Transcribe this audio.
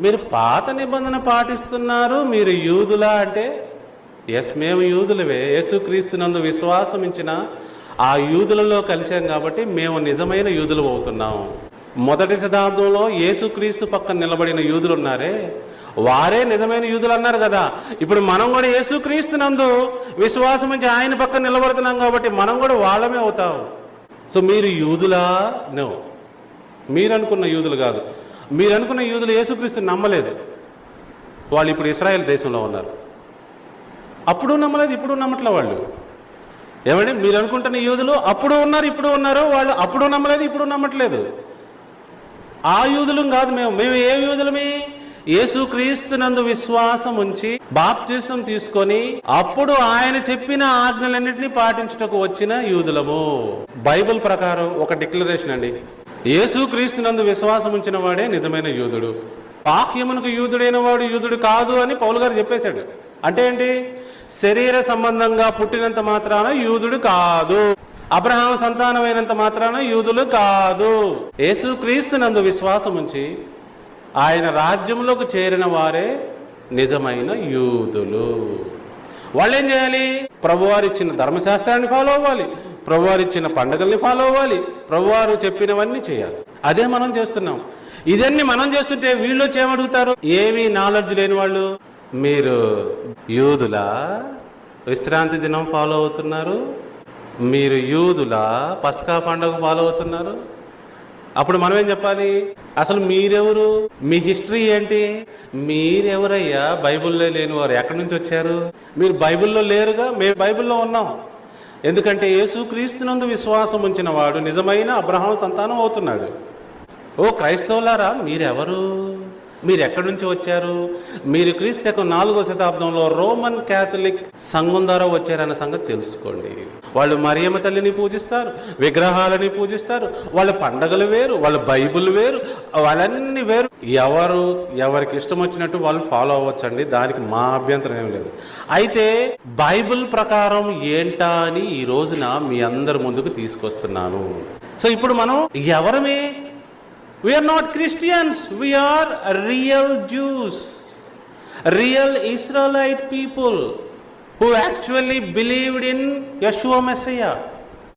మీరు పాత నిబంధన పాటిస్తున్నారు మీరు యూదులా అంటే? ఎస్ మేము యూదులవే యేసుక్రీస్తునందు విశ్వాసం ఇచ్చిన ఆ యూదులలో కలిశాం కాబట్టి మేము నిజమైన యూదులు అవుతున్నాం. మొదటి శతాబ్దంలో యేసుక్రీస్తు పక్కన నిలబడిన యూదులు ఉన్నారే? వారే నిజమైన యూదులు అన్నారు కదా. ఇప్పుడు మనం కూడా యేసుక్రీస్తునందు విశ్వాసం ఉంచి ఆయన పక్కన నిలబడుతున్నాం కాబట్టి మనం కూడా వాళ్ళమే అవుతాం. సో మీరు యూదులా? నో మీరు అనుకున్న యూదులు కాదు. మీరు అనుకున్న యూదులు యేసుక్రీస్తుని నమ్మలేదు. వాళ్ళు ఇప్పుడు ఇస్రాయేల్ దేశంలో ఉన్నారు. అప్పుడు నమ్మలేదు ఇప్పుడు నమ్మట్లే వాళ్ళు. ఏమండి? మీరు అనుకుంటున్న యూదులు అప్పుడు ఉన్నారు ఇప్పుడు ఉన్నారు వాళ్ళు అప్పుడు నమ్మలేదు ఇప్పుడు నమ్మట్లేదు. ఆ యూదులం కాదు మేము. మేము ఏ యూదులమే? యేసు క్రీస్తునందు విశ్వాసం ఉంచి బాప్తీసం తీసుకొని అప్పుడు ఆయన చెప్పిన ఆజ్ఞలన్నింటినీ పాటించుటకు వచ్చిన యూదులము. బైబిల్ ప్రకారం ఒక డిక్లరేషన్ అండి. యేసుక్రీస్తునందు విశ్వాసం ఉంచిన వాడే నిజమైన యూదుడు. బాహ్యమునకు యూదుడైన వాడు యూదుడు కాదు అని పౌలు గారు చెప్పేశాడు. అంటే ఏంటి? శరీర సంబంధంగా పుట్టినంత మాత్రాన యూదుడు కాదు. అబ్రహాం సంతానమైనంత మాత్రాన యూదులు కాదు. యేసుక్రీస్తునందు విశ్వాసం ఉంచి ఆయన రాజ్యంలోకి చేరిన వారే నిజమైన యూదులు. వాళ్ళు ఏం చేయాలి? ప్రభువారు ఇచ్చిన ధర్మశాస్త్రాన్ని ఫాలో అవ్వాలి. ప్రభువారు ఇచ్చిన పండుగల్ని ఫాలో అవ్వాలి. ప్రభువారు చెప్పినవన్నీ చేయాలి. అదే మనం చేస్తున్నాం. ఇదన్నీ మనం చేస్తుంటే వీళ్ళు వచ్చి ఏమడుగుతారు? ఏమీ నాలెడ్జ్ లేని వాళ్ళు. మీరు యూదులా? విశ్రాంతి దినం ఫాలో అవుతున్నారు. మీరు యూదులా? పస్కా పండుగ ఫాలో అవుతున్నారు. అప్పుడు మనం ఏం చెప్పాలి? అసలు మీరెవరు? మీ హిస్టరీ ఏంటి? మీరెవరయ్యా? బైబిల్లో లేని వారు ఎక్కడి నుంచి వచ్చారు? మీరు బైబిల్లో లేరుగా? మేము బైబిల్లో ఉన్నాం. ఎందుకంటే యేసుక్రీస్తునందు విశ్వాసం ఉంచిన వాడు నిజమైన అబ్రహాం సంతానం అవుతున్నాడు. ఓ క్రైస్తవులారా మీరెవరు? మీరు ఎక్కడి నుంచి వచ్చారు? మీరు క్రీస్తు నాలుగో శతాబ్దంలో రోమన్ క్యాథలిక్ సంఘం ద్వారా వచ్చారన్న సంగతి తెలుసుకోండి. వాళ్ళు మరియమ్మ తల్లిని పూజిస్తారు విగ్రహాలని పూజిస్తారు వాళ్ళ పండగలు వేరు వాళ్ళ బైబిల్ వేరు వాళ్ళన్నీ వేరు. ఎవరు ఎవరికి ఇష్టం వచ్చినట్టు వాళ్ళు ఫాలో అవ్వచ్చండి దానికి మా అభ్యంతరం ఏం లేదు. అయితే బైబిల్ ప్రకారం ఏంటా అని ఈ రోజున మీ అందరి ముందుకు తీసుకొస్తున్నాను. సో ఇప్పుడు మనం ఎవరమే We are not Christians, we are real Jews, real Israelite people who actually believed in Yeshua Messiah.